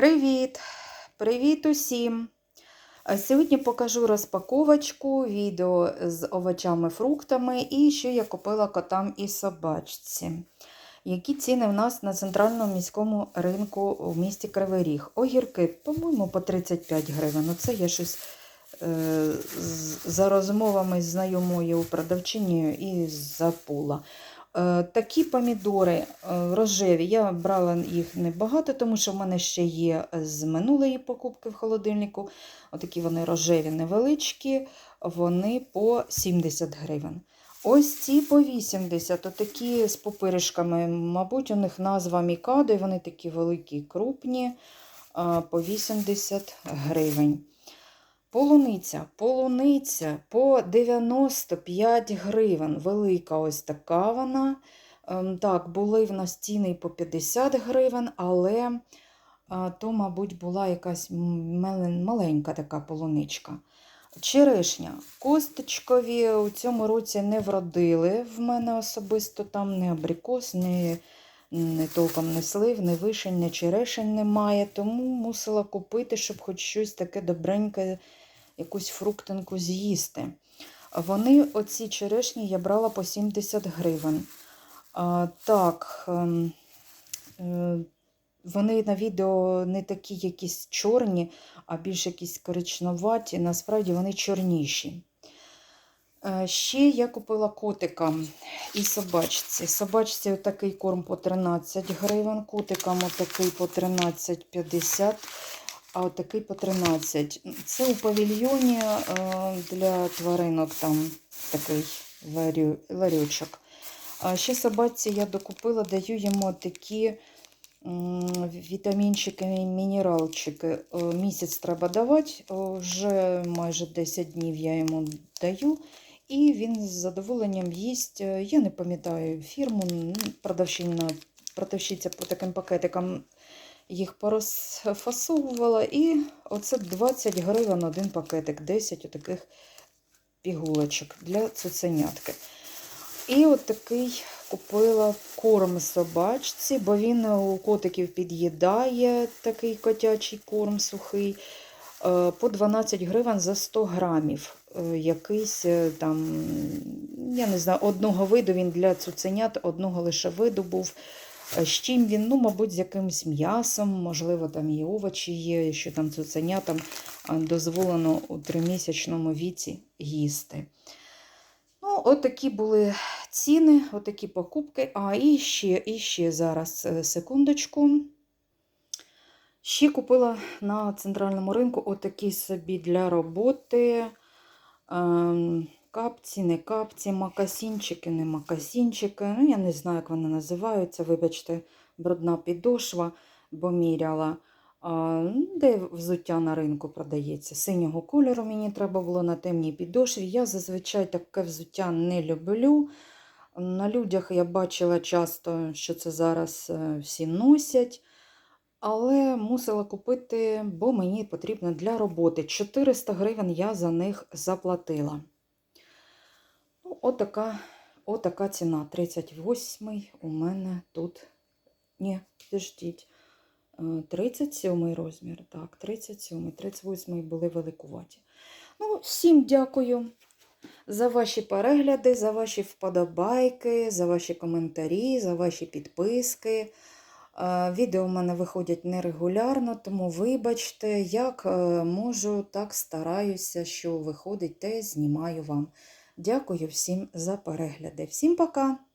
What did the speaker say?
Привіт! Привіт усім! Сьогодні покажу розпаковочку, відео з овочами, фруктами і що я купила котам і собачці. Які ціни в нас на центральному міському ринку у місті Кривий Ріг? Огірки, по-моєму, по 35 гривень. Оце я щось е, за розмовами з знайомою продавчинею і забула. Е, Такі помідори е, рожеві. Я брала їх небагато, тому що в мене ще є з минулої покупки в холодильнику. Отакі вони рожеві невеличкі, вони по 70 гривень. Ось ці по 80, отакі з пупиришками. Мабуть, у них назва Мікадо, і вони такі великі, крупні, по 80 гривень. Полуниця, полуниця по 95 гривень. Велика ось така вона. Ем, Так, були в нас ціни по 50 гривень, але то, мабуть, була якась маленька така полуничка. Черешня. Косточкові у цьому році не вродили в мене особисто. Там не абрикос, не, не толком не слив, не вишень, не черешень немає. Тому мусила купити, щоб хоч щось таке добреньке, якусь фруктинку з'їсти. Вони, оці черешні, я брала по 70 гривень. А, так, ем, е, вони на відео не такі якісь чорні, а більш якісь коричневаті. Насправді вони чорніші. Е, Ще я купила котикам і собачці. Собачці отакий корм по 13 гривень, котикам отакий по 13,50, а отакий по 13. Це у павільйоні е, для тваринок там такий ларючок. Ще собаці я докупила, даю йому такі вітамінчики, мінералчики. Е, Місяць треба давати, вже майже 10 днів я йому даю. І він з задоволенням їсть. Е, Я не пам'ятаю фірму, продавщиця по таким пакетикам їх порозфасовувала. І оце 20 гривень один пакетик, 10 отаких пігулочок для цуценятки. І от такий купила корм собачці, бо він у котиків під'їдає такий котячий корм сухий. Е, По 12 гривень за 100 грамів. Е, Якийсь е, там, я не знаю, одного виду він для цуценят, одного лише виду був. З чим він, ну, мабуть, з якимось м'ясом, можливо, там і овочі є, що там цуценятам дозволено у тримісячному віці їсти. Ну, от такі були ціни, отакі покупки. А, і ще, і ще зараз, секундочку. Ще купила на центральному ринку отакі собі для роботи. Ем, капці, не капці, макасінчики, не макасінчики. Ну, я не знаю, як вони називаються. Вибачте, брудна підошва, бо міряла. Ну, де взуття на ринку продається. Синього кольору мені треба було на темній підошві. Я зазвичай таке взуття не люблю. На людях я бачила часто, що це зараз е, всі носять. Але мусила купити, бо мені потрібно для роботи. 400 гривень я за них заплатила. Ну, отака, отака ціна. 38 у мене тут. Ні, підождіть. Е, 37 розмір. Так, 37, 38 були великуваті. Ну, всім дякую за ваші перегляди, за ваші вподобайки, за ваші коментарі, за ваші підписки. Відео в мене виходять нерегулярно, тому вибачте, як е, можу, так стараюся, що виходить, те знімаю вам. Дякую всім за перегляди. Всім пока!